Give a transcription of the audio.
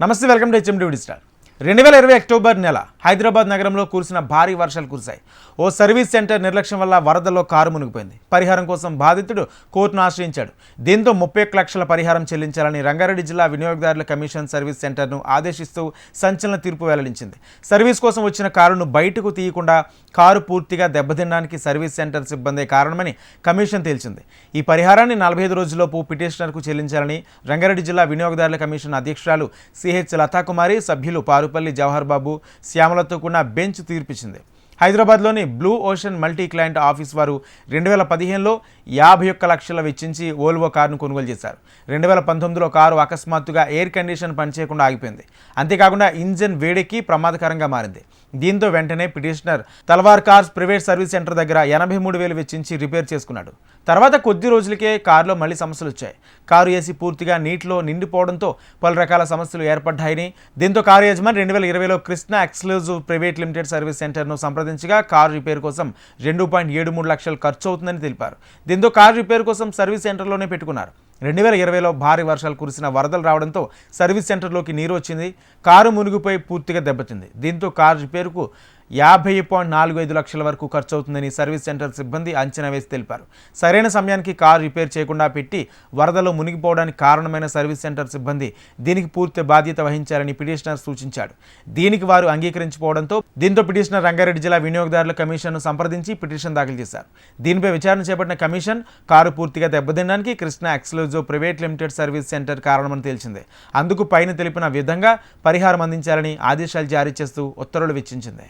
నమస్తే welcome to HMD star రెండు వేల ఇరవై అక్టోబర్ నెల హైదరాబాద్ నగరంలో కురిసిన భారీ వర్షాలు కురిశాయి. ఓ సర్వీస్ సెంటర్ నిర్లక్ష్యం వల్ల వరదల్లో కారు మునిగిపోయింది. పరిహారం కోసం బాధితుడు కోర్టును ఆశ్రయించాడు. దీంతో ముప్పై ఒక్క లక్షల పరిహారం చెల్లించాలని రంగారెడ్డి జిల్లా వినియోగదారుల కమిషన్ సర్వీస్ సెంటర్ను ఆదేశిస్తూ సంచలన తీర్పు వెల్లడించింది. సర్వీస్ కోసం వచ్చిన కారును బయటకు తీయకుండా కారు పూర్తిగా దెబ్బతినడానికి సర్వీస్ సెంటర్ సిబ్బందే కారణమని కమిషన్ తేల్చింది. ఈ పరిహారాన్ని నలభై ఐదు రోజుల్లోపు పిటిషనర్కు చెల్లించాలని రంగారెడ్డి జిల్లా వినియోగదారుల కమిషన్ అధ్యక్షురాలు సిహెచ్ లతాకుమారి సభ్యులు పారు పారుపల్లి జవహర్ బాబు శ్యామలతో కూడిన బెంచ్ తీర్పిచ్చింది. హైదరాబాద్లోని blue ocean multi client office వారు రెండు వేల పదిహేనులో యాభై ఒక్క లక్షల వెచ్చించి ఓల్వో కారును కొనుగోలు చేశారు. రెండు వేల పంతొమ్మిదిలో కారు అకస్మాత్తుగా ఎయిర్ కండిషన్ పనిచేయకుండా ఆగిపోయింది. అంతేకాకుండా ఇంజిన్ వేడెక్కి ప్రమాదకరంగా మారింది. దీంతో వెంటనే petitioner Talwar cars private service centre దగ్గర ఎనభై మూడు వేలు వెచ్చించి రిపేర్ చేసుకున్నాడు. తర్వాత కొద్ది రోజులకే కారులో మళ్ళీ సమస్యలు వచ్చాయి. కారు ఏసీ పూర్తిగా నీటిలో నిండిపోవడంతో పలు రకాల సమస్యలు ఏర్పడ్డాయని. దీంతో కారు యజమాని రెండు వేల ఇరవైలో Krishna exclusive private limited service సెంటర్ను సంప్రదించగా కారు రిపేర్ కోసం రెండు పాయింట్ ఏడు మూడు లక్షలు ఖర్చు అవుతుందని తెలిపారు. దీంతో కారు రిపేర్ కోసం సర్వీస్ సెంటర్లోనే పెట్టుకున్నారు. రెండు వేల ఇరవైలో భారీ వర్షాలు కురిసిన వరదలు రావడంతో సర్వీస్ సెంటర్లోకి నీరు వచ్చింది. కారు మునిగిపోయి పూర్తిగా దెబ్బతింది. దీంతో కారు రిపేరుకు యాభై పాయింట్ నాలుగు ఐదు లక్షల వరకు ఖర్చు అవుతుందని సర్వీస్ సెంటర్ సిబ్బంది అంచనా వేసి తెలిపారు. సరైన సమయానికి కారు రిపేర్ చేయకుండా పెట్టి వరదలో మునిగిపోవడానికి కారణమైన సర్వీస్ సెంటర్ సిబ్బంది దీనికి పూర్తి బాధ్యత వహించాలని పిటిషనర్ సూచించాడు. దీనికి వారు అంగీకరించుకోవడంతో దీంతో పిటిషనర్ రంగారెడ్డి జిల్లా వినియోగదారుల కమిషన్ను సంప్రదించి పిటిషన్ దాఖలు చేశారు. దీనిపై విచారణ చేపట్టిన కమిషన్ కారు పూర్తిగా దెబ్బతినడానికి Krishna exclusive private limited service centre కారణమని తేల్చింది. అందుకు పైన తెలిపిన విధంగా పరిహారం అందించాలని ఆదేశాలు జారీ చేస్తూ ఉత్తర్వులు వెచ్చించింది.